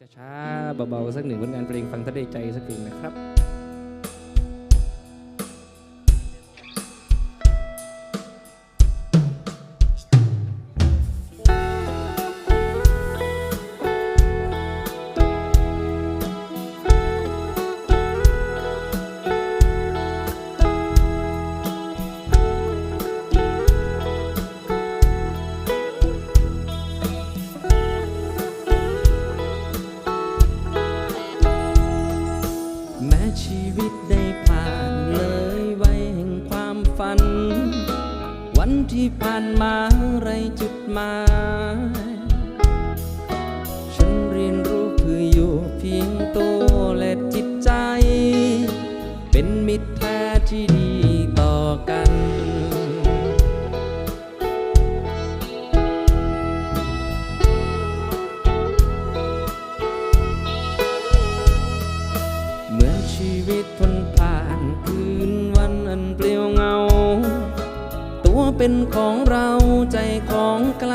จะช้าเบาๆสักหนึ่งผลงานเพลงฟังทะเลใจสักเพลงนะครับานมาไรจุดหมาย เป็นของเราใจของไกล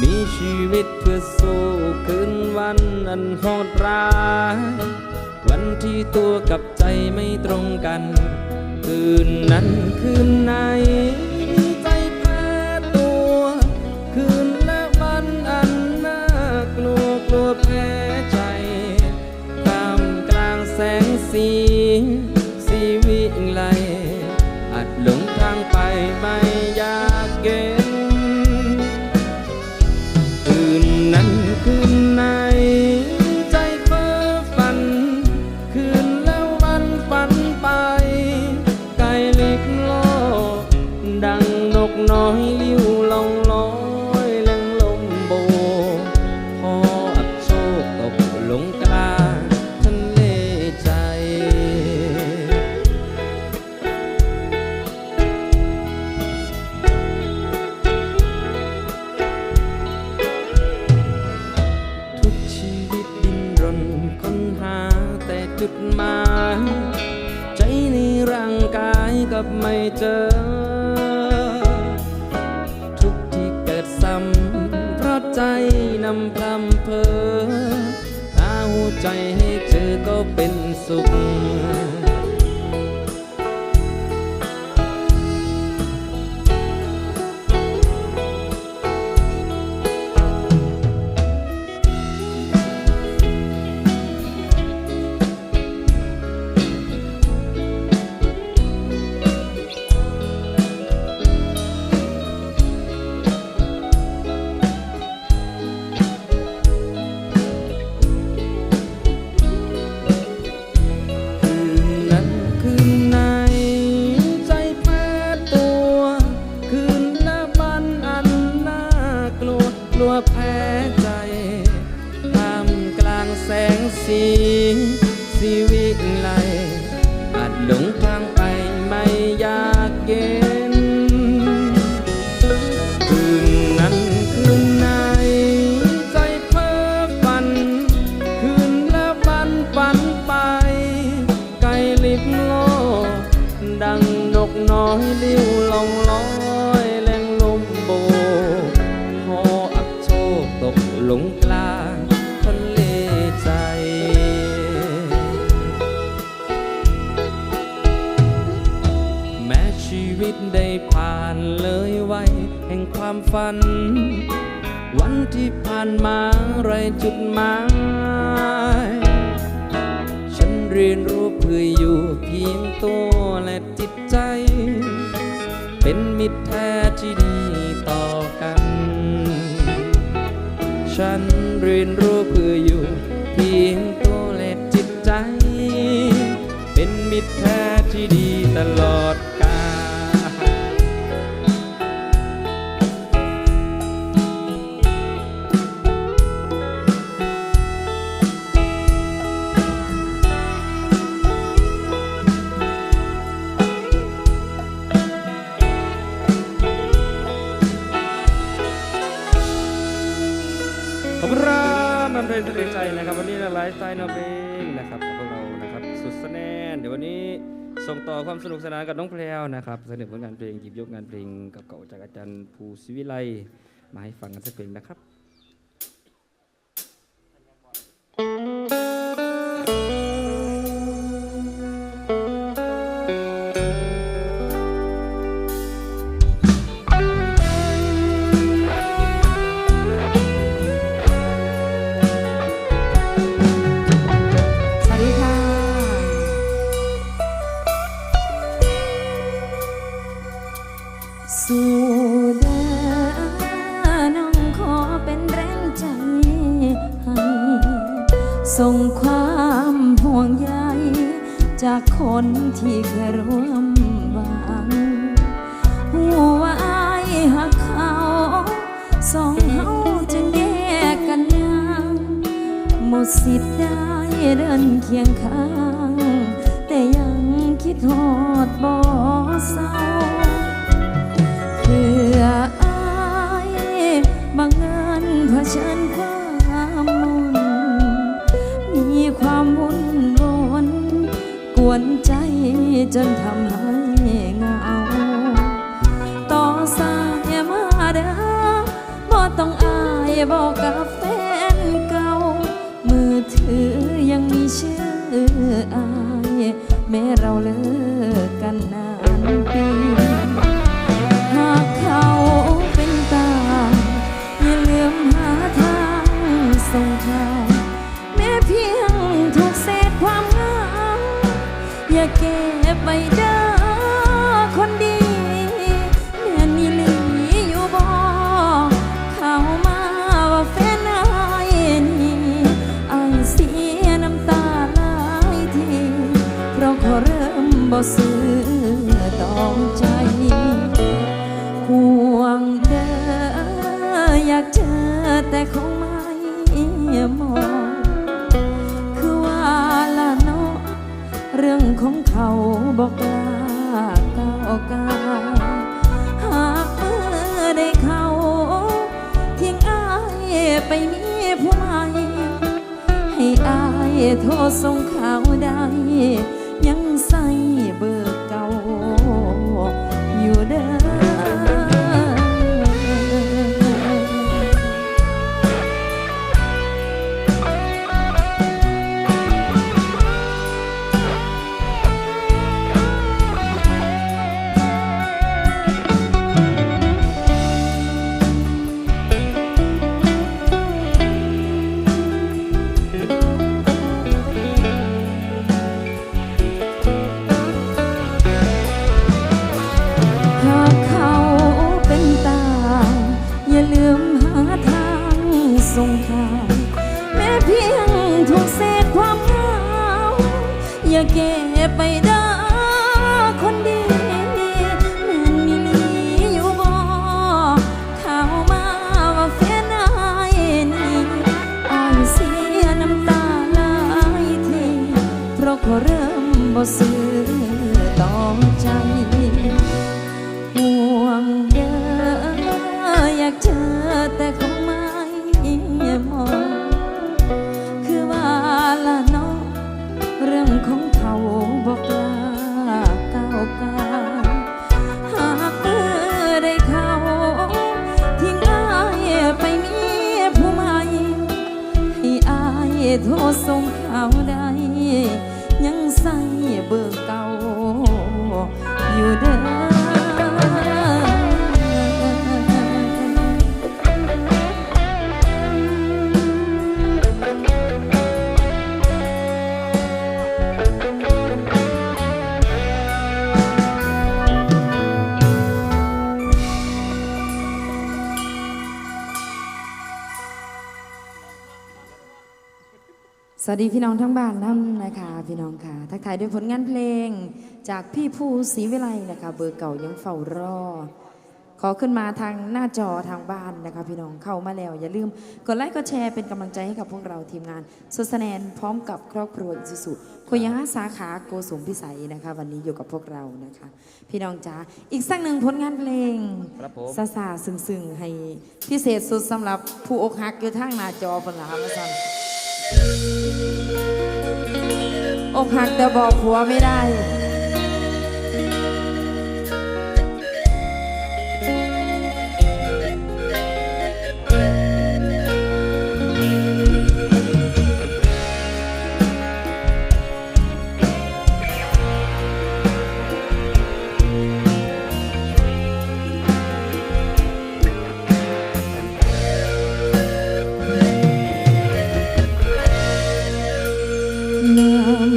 มีชีวิตเพื่อสู้คืนวันอันโหดร้าย วันที่ตัวกับใจไม่ตรงกัน คืนนั้นคืนไหน หมายใจในร่างกายกับไม่เจอ ทุกที่เกิดซ้ำเพราะใจนำพลำเพอหาหัวใจในกน้อยลิ้วลองลอยแรงลมโบกพออับโชคตกหลงกลางทะเลใจ แม้ชีวิตได้ผ่านเลยไวแห่งความฝัน วันที่ผ่านมาไรจุดหมายฉันเรียนรู้เพื่ออยู่เพียงตัว มิตรแท้ที่ดีต่อกัน ฉันเรียนรู้เพื่ออยู่เพียงตัวเล็กจิตใจ เป็นมิตรแท้ที่ดีตลอด ความสนุกสนานกับน้องแพรวนะครับเสนอผลงานเพลงหยิบยกงานเพลงเก่าจากอาจารย์ภูศิวิไลมาให้ฟังกันสักเพลงนะครับ สู่แดาน้องขอเป็นแรงใจให้ส่งความห่วงใยจากคนที่เคยร่วมหวังหัวอายหักเขาสองเฮาจะงแยกกันยังหมดสิทธิ์ได้เดินเคียงข้าง แต่ยังคิดหอดบ่เศร้า ออายบางเอิญเผชิญความมุนมีความวุ่นวนกวนใจจนทำให้เหงา ต่อสายมาเด้อบ่ต้องอายบอกกับ โทรส่งข่าวได้ ยังใส่เบอร์เก่าอยู่เด้อ อย่าเก็บไปด้อคนดีแม่นมีหลีอยู่บ่เข้ามาว่าแฟนอายนี่อายเสียน้ำตาไหลทีเพราะเขาเริ่มบ่ซื้อต่อใจห่วงเด้ออยากเจอแต่คงไม่มอง ส่งข่าวได้ วัสดีพี่น้องทั้งบ้านนั่นนะคะพี่น้องค่ะ ทักทายด้วยผลงานเพลง จากพี่ผู้ศรีวิไลนะคะ เบอร์เก่ายังเฝ้ารอ ขอขึ้นมาทางหน้าจอทางบ้านนะคะ พี่น้องเข้ามาแล้ว อย่าลืมกดไลค์กดแชร์เป็นกำลังใจให้กับพวกเราทีมงานสุดสแนนพร้อมกับครอบครัวอิสุสุคุยาสาขาโกสุมพิสัยนะคะ วันนี้อยู่กับพวกเรานะคะ พี่น้องจ๋าอีกสักหนึ่งผลงานเพลงครับผมซาซาๆซึ้งๆให้พิเศษสุดสำหรับผู้อกหักอยู่ทางหน้าจอพนลามาสั่น อกหักแต่บอกผัวไม่ได้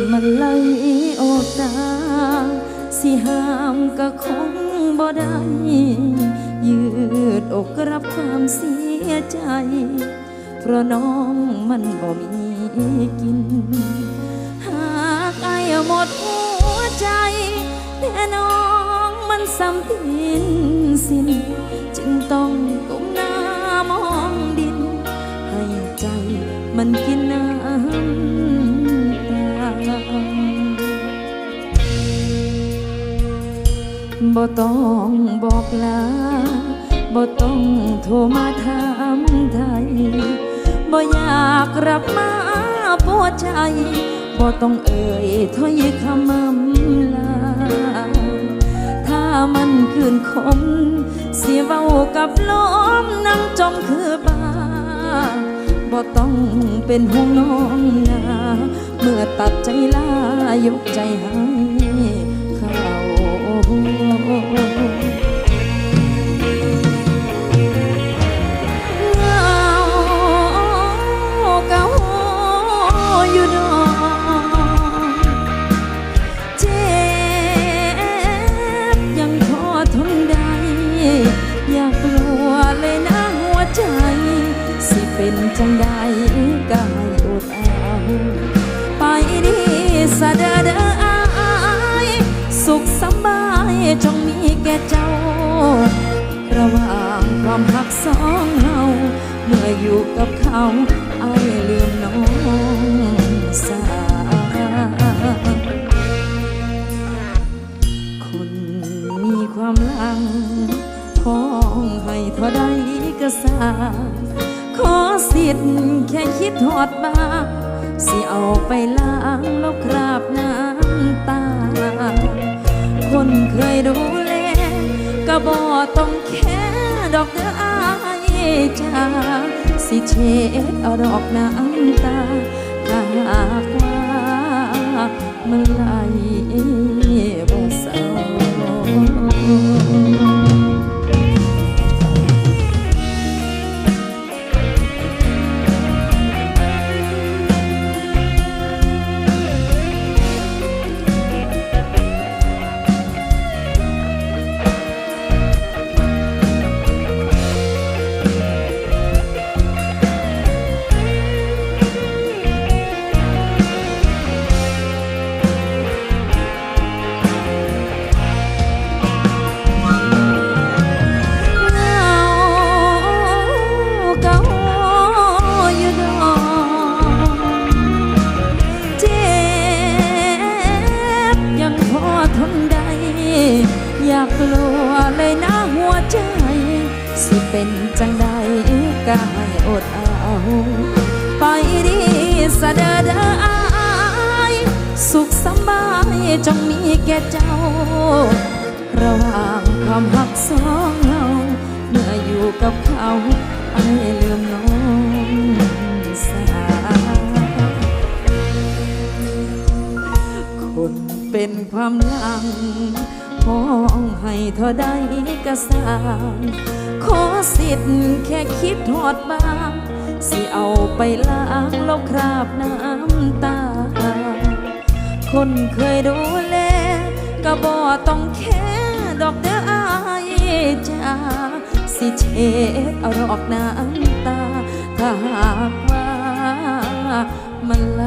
ำมันไหลออกตา สิห้ามก็คงบ่ได้ ยืดอกรับความเสียใจ เพราะน้องมันบ่มีกิน หากไอ้หมดหัวใจแต่น้องมันซ้ำทินสิ้น จึงต้องก้มหน้ามองดิน ให้ใจมันกินน้ำ บ่ต้องบอกลาบ่ต้องโทรมาถามไทยบ่อยากกลับมาปวดใจบ่ต้องเอ่ยถ้อยคำอำลา ถ้ามันคืนคมเสียเว้ากับลมนั่งจมคือบ้าบ่ต้องเป็นห่วงน้องนา เมื่อตัดใจลายกใจให้เข จ็บยังพอทนได้ เจ้า ระหว่างความหักสองเฮาเมื่ออยู่กับเขาไอ้ลืมน้องสาคนมีความลังพ้องให้เท่าใดก็สาขอสิทธิ์แค่คิดทอดบาสิเอาไปล้างลบคราบน้ำตา คนเคยดู ก็บ่ต้องแค่ดอกเด้ออายจ้าสิเช็ดเอาดอกน้ำตาถ้าหากว่ามันไหล สิเป็นจังใดก็ให้อดเอา ไปดีสะเดอเดายสุขสบายจงมีแก่เจ้า ระหว่างความหักสองเราเมื่ออยู่กับเขาไอ้ลืมน้องสาคนเป็นความหลัง เธอได้กระสางขอสิทธิ์แค่คิดทอดบาง สิเอาไปล้างแล้วคราบน้ำตา คนเคยดูแลก็บ่ต้องแค่ดอกเด้ออายจ้าสิเช็ดเอารอกน้ำตา ถ้าหากว่ามันไหล